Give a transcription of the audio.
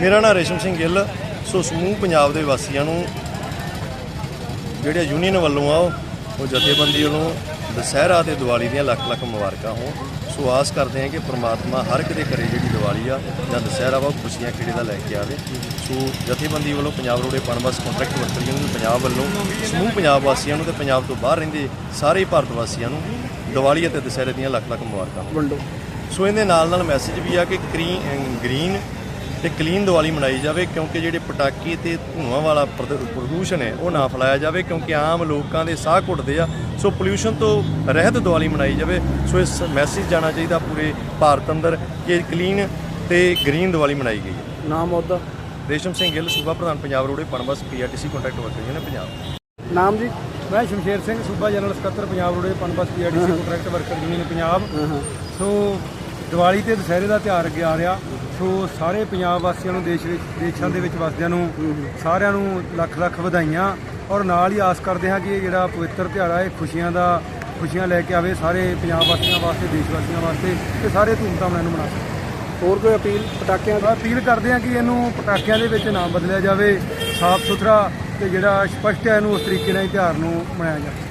ਮੇਰਾ ਨਾਮ ਰੇਸ਼ਮ ਸਿੰਘ ਗਿੱਲ। ਸੋ ਸਮੂਹ ਪੰਜਾਬ ਦੇ ਵਾਸੀਆਂ ਨੂੰ ਜਿਹੜੇ ਯੂਨੀਅਨ ਵੱਲੋਂ ਆ ਉਹ- ਜਥੇਬੰਦੀ ਵੱਲੋਂ ਦੁਸਹਿਰਾ ਤੇ ਦੀਵਾਲੀ ਦੀਆਂ ਲੱਖ ਲੱਖ ਮੁਬਾਰਕਾਂ ਹੋਣ। ਸੋ ਆਸ ਕਰਦੇ ਹਾਂ ਕਿ ਪ੍ਰਮਾਤਮਾ ਹਰ ਇੱਕ ਦੇ ਘਰੇ ਜਿਹੜੀ ਦੀਵਾਲੀ ਆ ਜਾਂ ਦੁਸਹਿਰਾ ਵਾ ਖੁਸ਼ੀਆਂ ਖੇੜੇ ਦਾ ਲੈ ਕੇ ਆਵੇ। ਸੋ ਜਥੇਬੰਦੀ ਵੱਲੋਂ Punjab roadways Punbus contract worker union Punjab ਵੱਲੋਂ ਸਮੂਹ ਪੰਜਾਬ ਵਾਸੀਆਂ ਨੂੰ ਤੇ ਪੰਜਾਬ ਤੋਂ ਬਾਹਰ ਰਹਿੰਦੇ ਸਾਰੇ ਭਾਰਤ ਵਾਸੀਆਂ ਨੂੰ ਦੀਵਾਲੀ ਅਤੇ ਦੁਸਹਿਰੇ ਦੀਆਂ ਲੱਖ ਲੱਖ ਮੁਬਾਰਕਾਂ ਵੰਡੋ। ਸੋ ਇਹਦੇ ਨਾਲ ਨਾਲ ਮੈਸੇਜ ਵੀ ਆ ਕਿ ਗ੍ਰੀਨ ਤੇ ਕਲੀਨ ਦੀਵਾਲੀ ਮਨਾਈ ਜਾਵੇ ਕਿਉਂਕਿ ਜਿਹੜੇ ਪਟਾਕੇ ਤੇ ਧੂਆਂ ਵਾਲਾ ਪ੍ਰਦ- ਪ੍ਰਦੂਸ਼ਣ ਹੈ ਉਹ ਨਾ ਫੈਲਾਇਆ ਜਾਵੇ ਕਿਉਂਕਿ ਆਮ ਲੋਕਾਂ ਦੇ ਸਾਹ ਘੁੱਟਦੇ ਆ। ਸੋ ਪੋਲਿਊਸ਼ਨ ਤੋਂ ਰਹਿਤ ਦੀਵਾਲੀ ਮਨਾਈ ਜਾਵੇ। ਸੋ ਇਸ ਮੈਸੇਜ ਜਾਣਾ ਚਾਹੀਦਾ ਪੂਰੇ ਭਾਰਤ ਅੰਦਰ ਕਿ ਕਲੀਨ ਤੇ ਗ੍ਰੀਨ ਦੀਵਾਲੀ ਮਨਾਈ ਗਈ ਹੈ। ਨਾਮ ਉਹਦਾ? ਰੇਸ਼ਮ ਸਿੰਘ ਗਿੱਲ ਸੂਬਾ ਪ੍ਰਧਾਨ Punjab roadways Punbus PRTC contract worker union Punjab. ਨਾਮ ਜੀ ਮੈਂ ਸ਼ਮਸ਼ੇਰ ਸਿੰਘ ਸੂਬਾ ਜਨਰਲ ਸਕੱਤਰ Punjab roadways Punbus PRDC contract worker union Punjab. ਹਾਂ ਹਾਂ। ਸੋ ਦੀਵਾਲੀ ਤੇ ਦੁਸਹਿਰੇ ਦਾ ਤਿਉਹਾਰ ਅੱਗੇ ਆ ਰਿਹਾ। ਸੋ ਸਾਰੇ ਪੰਜਾਬ ਵਾਸੀਆਂ ਨੂੰ ਦੇਸ਼ ਵਿੱਚ ਦੇਸ਼ਾਂ ਦੇ ਵਿੱਚ ਵਸਦਿਆਂ ਨੂੰ ਸਾਰਿਆਂ ਨੂੰ ਲੱਖ ਲੱਖ ਵਧਾਈਆਂ। ਔਰ ਨਾਲ ਹੀ ਆਸ ਕਰਦੇ ਹਾਂ ਕਿ ਇਹ ਜਿਹੜਾ ਪਵਿੱਤਰ ਤਿਉਹਾਰ ਹੈ ਇਹ ਖੁਸ਼ੀਆਂ ਦਾ ਖੁਸ਼ੀਆਂ ਲੈ ਕੇ ਆਵੇ ਸਾਰੇ ਪੰਜਾਬ ਵਾਸੀਆਂ ਵਾਸਤੇ ਦੇਸ਼ ਵਾਸੀਆਂ ਵਾਸਤੇ ਤੇ ਸਾਰੇ ਧੂਮਧਾਮ ਨਾਲ ਇਹਨੂੰ ਮਨਾ ਸਕਣ। ਹੋਰ ਕੋਈ ਅਪੀਲ ਪਟਾਕਿਆਂ ਮੈਂ ਅਪੀਲ ਕਰਦੇ ਹਾਂ ਕਿ ਇਹਨੂੰ ਪਟਾਕਿਆਂ ਦੇ ਵਿੱਚ ਨਾ ਬਦਲਿਆ ਜਾਵੇ ਸਾਫ਼ ਸੁਥਰਾ ਤੇ ਜਿਹੜਾ ਸਪਸ਼ਟ ਹੈ ਇਹਨੂੰ ਉਸ ਤਰੀਕੇ ਨਾਲ ਹੀ ਤਿਉਹਾਰ ਨੂੰ ਮਨਾਇਆ ਜਾਵੇ।